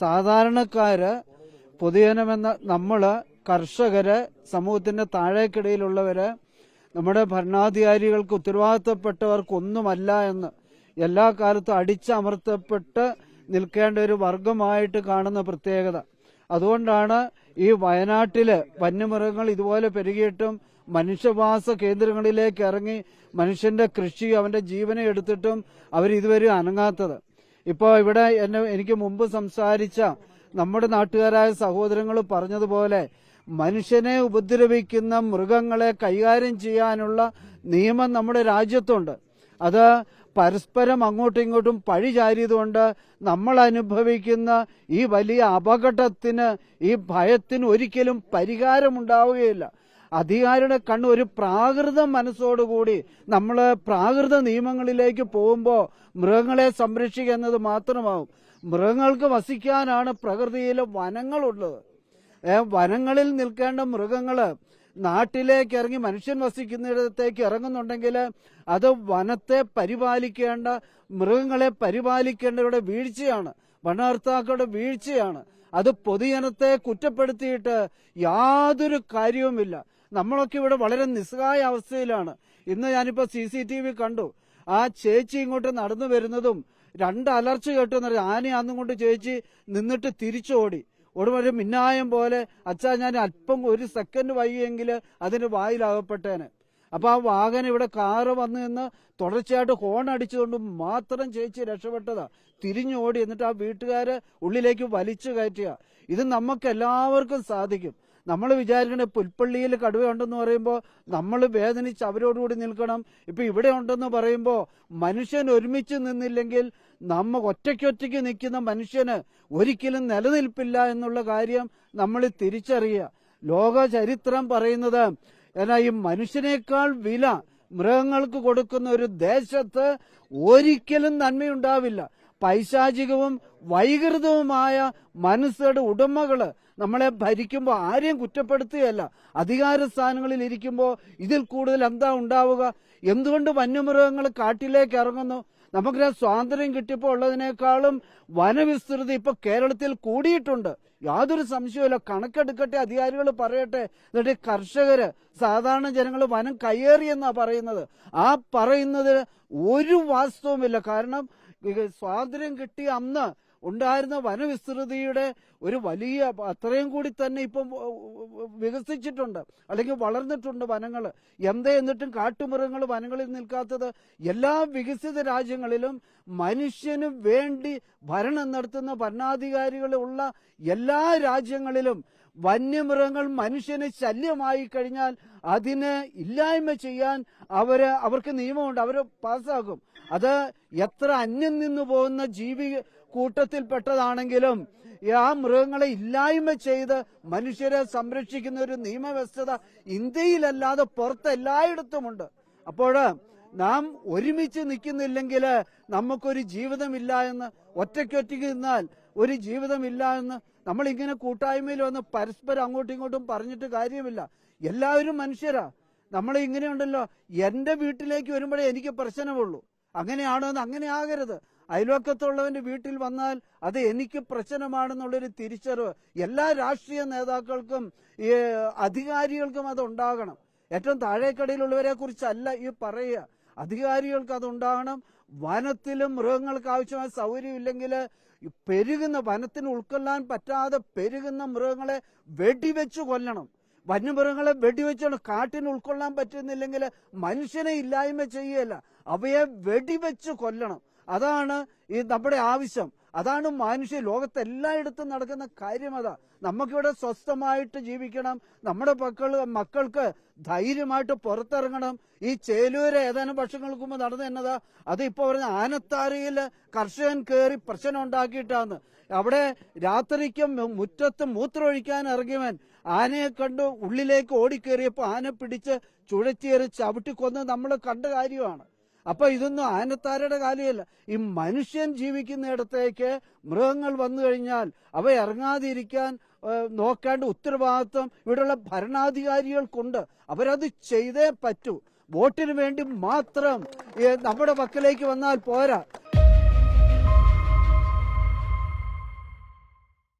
സാധാരണക്കാര് പൊതുജനമെന്ന നമ്മൾ കർഷകര് സമൂഹത്തിന്റെ താഴേക്കിടയിലുള്ളവര് നമ്മുടെ ഭരണാധികാരികൾക്ക് ഉത്തരവാദിത്തപ്പെട്ടവർക്കൊന്നുമല്ല എന്ന് എല്ലാ കാലത്തും അടിച്ചമർത്തപ്പെട്ട് നിൽക്കേണ്ട ഒരു വർഗമായിട്ട് കാണുന്ന പ്രത്യേകത. അതുകൊണ്ടാണ് ഈ വയനാട്ടിൽ വന്യമൃഗങ്ങൾ ഇതുപോലെ പെരുകിയിട്ടും മനുഷ്യവാസ കേന്ദ്രങ്ങളിലേക്ക് ഇറങ്ങി മനുഷ്യന്റെ കൃഷി അവന്റെ ജീവനെ എടുത്തിട്ടും അവരിതുവരെ അനങ്ങാത്തത്. ഇപ്പോൾ ഇവിടെ എന്നെ എനിക്ക് മുമ്പ് സംസാരിച്ച നമ്മുടെ നാട്ടുകാരായ സഹോദരങ്ങൾ പറഞ്ഞതുപോലെ മനുഷ്യനെ ഉപദ്രവിക്കുന്ന മൃഗങ്ങളെ കൈകാര്യം ചെയ്യാനുള്ള നിയമം നമ്മുടെ രാജ്യത്തുണ്ട്. അത് പരസ്പരം അങ്ങോട്ടും ഇങ്ങോട്ടും പഴി ചാരിയതുകൊണ്ട് നമ്മൾ അനുഭവിക്കുന്ന ഈ വലിയ അപകടത്തിന് ഈ ഭയത്തിന് ഒരിക്കലും പരിഹാരമുണ്ടാവുകയില്ല. അധികാരിയുടെ കണ്ണ് ഒരു പ്രാകൃത മനസ്സോടുകൂടി നമ്മൾ പ്രാകൃത നിയമങ്ങളിലേക്ക് പോകുമ്പോൾ മൃഗങ്ങളെ സംരക്ഷിക്കുക എന്നത് മാത്രമാവും. മൃഗങ്ങൾക്ക് വസിക്കാനാണ് പ്രകൃതിയിലെ വനങ്ങളുള്ളത്. വനങ്ങളിൽ നിൽക്കേണ്ട മൃഗങ്ങൾ നാട്ടിലേക്ക് ഇറങ്ങി മനുഷ്യൻ വസിക്കുന്നിടത്തേക്ക് ഇറങ്ങുന്നുണ്ടെങ്കിൽ അത് വനത്തെ പരിപാലിക്കേണ്ട മൃഗങ്ങളെ പരിപാലിക്കേണ്ടവരുടെ വീഴ്ചയാണ്. വനർത്താക്കളുടെ വീഴ്ചയാണ്. അത് പൊതുജനത്തെ കുറ്റപ്പെടുത്തിയിട്ട് യാതൊരു കാര്യവുമില്ല. നമ്മളൊക്കെ ഇവിടെ വളരെ നിസ്സഹായ അവസ്ഥയിലാണ്. ഇന്ന് ഞാനിപ്പോ സി സി ടി വി കണ്ടു. ആ ചേച്ചി ഇങ്ങോട്ട് നടന്നു വരുന്നതും രണ്ട് അലർച്ച കേട്ടു എന്നറിയാം ആനയാന്നും കൊണ്ട് ചേച്ചി നിന്നിട്ട് തിരിച്ചോടി. ഒടുവൊരു മിന്നായം പോലെ അച്ഛാ ഞാൻ അല്പം ഒരു സെക്കൻഡ് വൈകിയെങ്കിൽ അതിന്റെ വായിലാകപ്പെട്ടേനെ. അപ്പൊ ആ വാഹനം ഇവിടെ കാറ് വന്നു നിന്ന് തുടർച്ചയായിട്ട് ഹോൺ അടിച്ചുകൊണ്ട് മാത്രം ചേച്ചി രക്ഷപ്പെട്ടതാ. തിരിഞ്ഞോടി എന്നിട്ട് ആ വീട്ടുകാരെ ഉള്ളിലേക്ക് വലിച്ചു കയറ്റുക ഇത് നമുക്ക് എല്ലാവർക്കും സാധിക്കും. നമ്മൾ വിചാരിക്കണേ പുൽപ്പള്ളിയിൽ കടുവയുണ്ടെന്ന് പറയുമ്പോൾ നമ്മൾ വേദനിച്ച് അവരോടുകൂടി നിൽക്കണം. ഇപ്പൊ ഇവിടെ ഉണ്ടെന്ന് പറയുമ്പോൾ മനുഷ്യൻ ഒരുമിച്ച് നിന്നില്ലെങ്കിൽ നമ്മ ഒറ്റയ്ക്കൊറ്റയ്ക്ക് നിൽക്കുന്ന മനുഷ്യന് ഒരിക്കലും നിലനിൽപ്പില്ല എന്നുള്ള കാര്യം നമ്മൾ തിരിച്ചറിയുക. ലോക ചരിത്രം പറയുന്നത് എന്നാ ഈ മനുഷ്യനേക്കാൾ വില മൃഗങ്ങൾക്ക് കൊടുക്കുന്ന ഒരു ദേശത്ത് ഒരിക്കലും നന്മയുണ്ടാവില്ല. പൈശാചികവും വൈകൃതവുമായ മനസ്സുകളുടെ ഉടമകൾ നമ്മളെ ഭരിക്കുമ്പോൾ ആരെയും കുറ്റപ്പെടുത്തുകയല്ല. അധികാര സ്ഥാനങ്ങളിൽ ഇരിക്കുമ്പോൾ ഇതിൽ കൂടുതൽ എന്താ ഉണ്ടാവുക? എന്തുകൊണ്ട് വന്യമൃഗങ്ങൾ കാട്ടിലേക്ക് ഇറങ്ങുന്നു? നമുക്ക് സ്വാതന്ത്ര്യം കിട്ടിയപ്പോൾ ഉള്ളതിനേക്കാളും വനവിസ്തൃതി ഇപ്പൊ കേരളത്തിൽ കൂടിയിട്ടുണ്ട്. യാതൊരു സംശയവുമില്ല. കണക്കെടുക്കട്ടെ അധികാരികൾ പറയട്ടെ. എന്നിട്ട് കർഷകര് സാധാരണ ജനങ്ങൾ വനം കയ്യേറിയെന്നാ പറയുന്നത്. ആ പറയുന്നത് ഒരു വാസ്തവുമില്ല. കാരണം സ്വാതന്ത്ര്യം കിട്ടിയ അന്ന് ഉണ്ടായിരുന്ന വനവിസ്തൃതിയുടെ ഒരു വലിയ അത്രയും കൂടി തന്നെ ഇപ്പം വികസിച്ചിട്ടുണ്ട്. അല്ലെങ്കിൽ വളർന്നിട്ടുണ്ട് വനങ്ങൾ എന്തേ എന്നിട്ടും കാട്ടുമൃഗങ്ങൾ വനങ്ങളിൽ നിൽക്കാത്തത് എല്ലാ വികസിത രാജ്യങ്ങളിലും മനുഷ്യന് വേണ്ടി ഭരണം നടത്തുന്ന ഭരണാധികാരികളുള്ള എല്ലാ രാജ്യങ്ങളിലും വന്യമൃഗങ്ങൾ മനുഷ്യന് ശല്യമായി കഴിഞ്ഞാൽ അതിനെ ഇല്ലായ്മ ചെയ്യാൻ അവർ അവർക്ക് നിയമമുണ്ട്. അവർ പാസ്സാക്കും അത് എത്ര അന്യം നിന്നു പോകുന്ന ജീവി കൂട്ടത്തിൽപ്പെട്ടതാണെങ്കിലും ആ മൃഗങ്ങളെ ഇല്ലായ്മ ചെയ്ത് മനുഷ്യരെ സംരക്ഷിക്കുന്ന ഒരു നിയമവ്യവസ്ഥത ഇന്ത്യയിലല്ലാതെ പുറത്ത് എല്ലായിടത്തുമുണ്ട്. അപ്പോൾ നാം ഒരുമിച്ച് നിൽക്കുന്നില്ലെങ്കിൽ നമുക്കൊരു ജീവിതമില്ല എന്ന് ഒറ്റയ്ക്കൊറ്റയ്ക്ക് നിന്നാൽ ഒരു ജീവിതമില്ല എന്ന് നമ്മളിങ്ങനെ കൂട്ടായ്മയിൽ വന്ന് പരസ്പരം അങ്ങോട്ടും ഇങ്ങോട്ടും പറഞ്ഞിട്ട് കാര്യമില്ല. എല്ലാവരും മനുഷ്യരാ. നമ്മൾ ഇങ്ങനെയുണ്ടല്ലോ എന്റെ വീട്ടിലേക്ക് വരുമ്പോഴേ എനിക്ക് പ്രശ്നമുള്ളൂ. അങ്ങനെയാണോ എന്ന് അങ്ങനെ ആകരുത്. അയൽവക്കത്തുള്ളവന്റെ വീട്ടിൽ വന്നാൽ അത് എനിക്ക് പ്രശ്നമാണെന്നുള്ളൊരു തിരിച്ചറിവ് എല്ലാ രാഷ്ട്രീയ നേതാക്കൾക്കും ഈ അധികാരികൾക്കും അത് ഉണ്ടാകണം ഏറ്റവും താഴേക്കടയിലുള്ളവരെ കുറിച്ചല്ല ഈ പറയുക. അധികാരികൾക്ക് അതുണ്ടാകണം. വനത്തിലും മൃഗങ്ങൾക്ക് ആവശ്യമായ സൗകര്യമില്ലെങ്കിൽ പെരുകുന്ന വനത്തിന് ഉൾക്കൊള്ളാൻ പറ്റാതെ പെരുകുന്ന മൃഗങ്ങളെ വെടിവെച്ചു കൊല്ലണം. വന്യമൃഗങ്ങളെ വെടിവെച്ചാണ് കാട്ടിന് ഉൾക്കൊള്ളാൻ പറ്റുന്നില്ലെങ്കിൽ മനുഷ്യനെ ഇല്ലായ്മ ചെയ്യുകയല്ല. അവയെ വെടിവെച്ചു കൊല്ലണം. അതാണ് ഈ നമ്മുടെ ആവശ്യം. അതാണ് മനുഷ്യ ലോകത്ത് എല്ലായിടത്തും നടക്കുന്ന കാര്യം അതാ. നമുക്കിവിടെ സ്വസ്ഥമായിട്ട് ജീവിക്കണം. നമ്മുടെ മക്കൾ മക്കൾക്ക് ധൈര്യമായിട്ട് പുറത്തിറങ്ങണം. ഈ ചേലൂര് ഏതാനും വർഷങ്ങൾക്ക് മുമ്പ് നടന്നു എന്നതാ. അത് ഇപ്പൊ പറഞ്ഞ ആനത്താരയിൽ കർഷകൻ കയറി പ്രശ്നം ഉണ്ടാക്കിയിട്ടാന്ന്. അവിടെ രാത്രിക്കും മുറ്റത്ത് മൂത്രമൊഴിക്കാൻ ഇറങ്ങിയവൻ ആനയെ കണ്ടു ഉള്ളിലേക്ക് ഓടിക്കേറിയപ്പോ ആന പിടിച്ച് ചുഴറ്റിയേറി ചവിട്ടിക്കൊന്ന് നമ്മൾ കണ്ട കാര്യമാണ്. അപ്പൊ ഇതൊന്നും ആനത്താരയുടെ കാലിയല്ല ഈ മനുഷ്യൻ ജീവിക്കുന്നിടത്തേക്ക് മൃഗങ്ങൾ വന്നു കഴിഞ്ഞാൽ അവ ഇറങ്ങാതിരിക്കാൻ നോക്കേണ്ട ഉത്തരവാദിത്വം ഇവിടെയുള്ള ഭരണാധികാരികൾക്കുണ്ട്. അവരത് ചെയ്തേ പറ്റൂ. വോട്ടിന് വേണ്ടി മാത്രം നമ്മുടെ പക്കലേക്ക് വന്നാൽ പോരാ.